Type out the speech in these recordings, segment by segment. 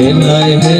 Then I met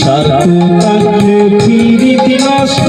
সারা কাঠের ফিরিতি নষ্ট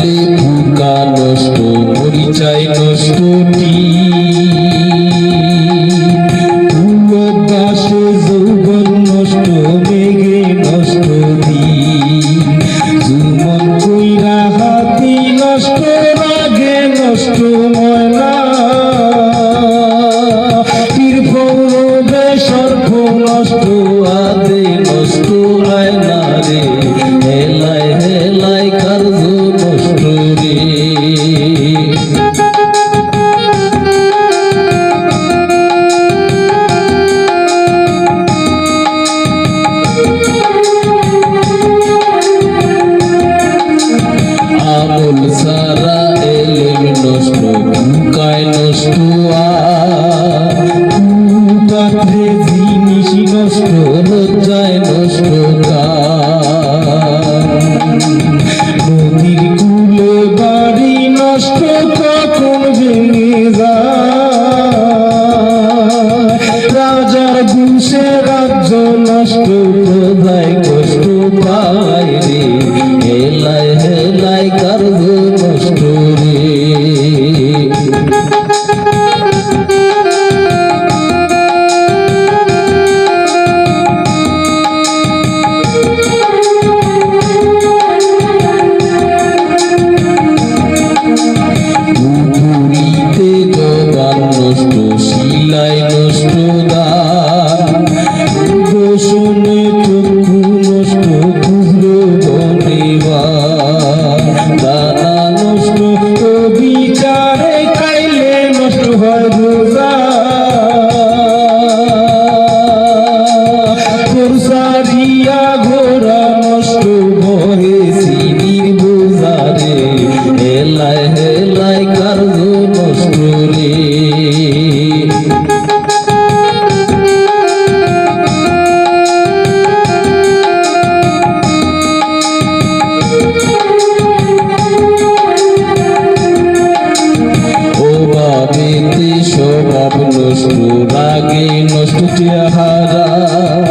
নিশি কষ্ট রোজায় নষ্ট নদীর কুলে রাজার গুলসে রাজ্য নষ্ট রোজায় কষ্ট পায়। রাগে নষ্ট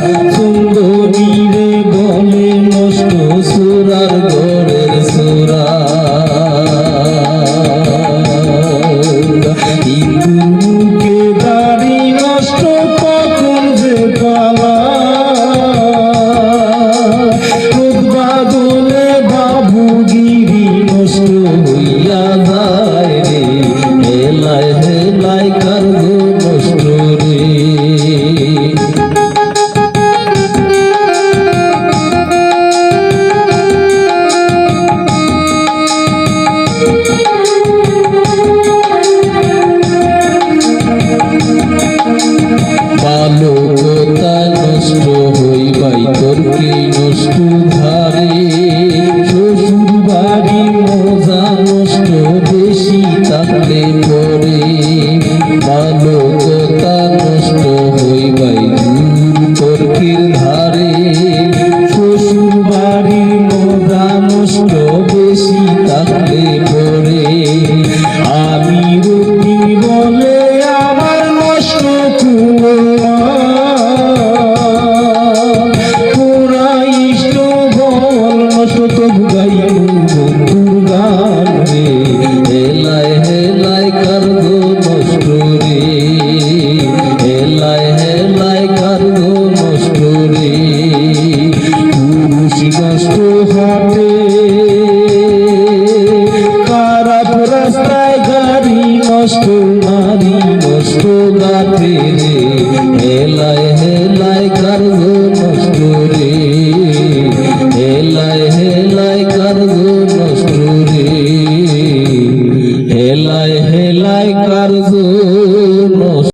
আলোকতা নষ্ট হইবাই তোর কি নষ্ট ধারে? শ্বশুর বাড়ি মজা নষ্ট বেশি তাতে পরে আলোকতা নষ্ট হইবাই তোর কি ধারে? শ্বশুর বাড়ি মজা নষ্ট বেশি তাতে পরে আমি রুটি বলে আমার নষ্ট Thank you.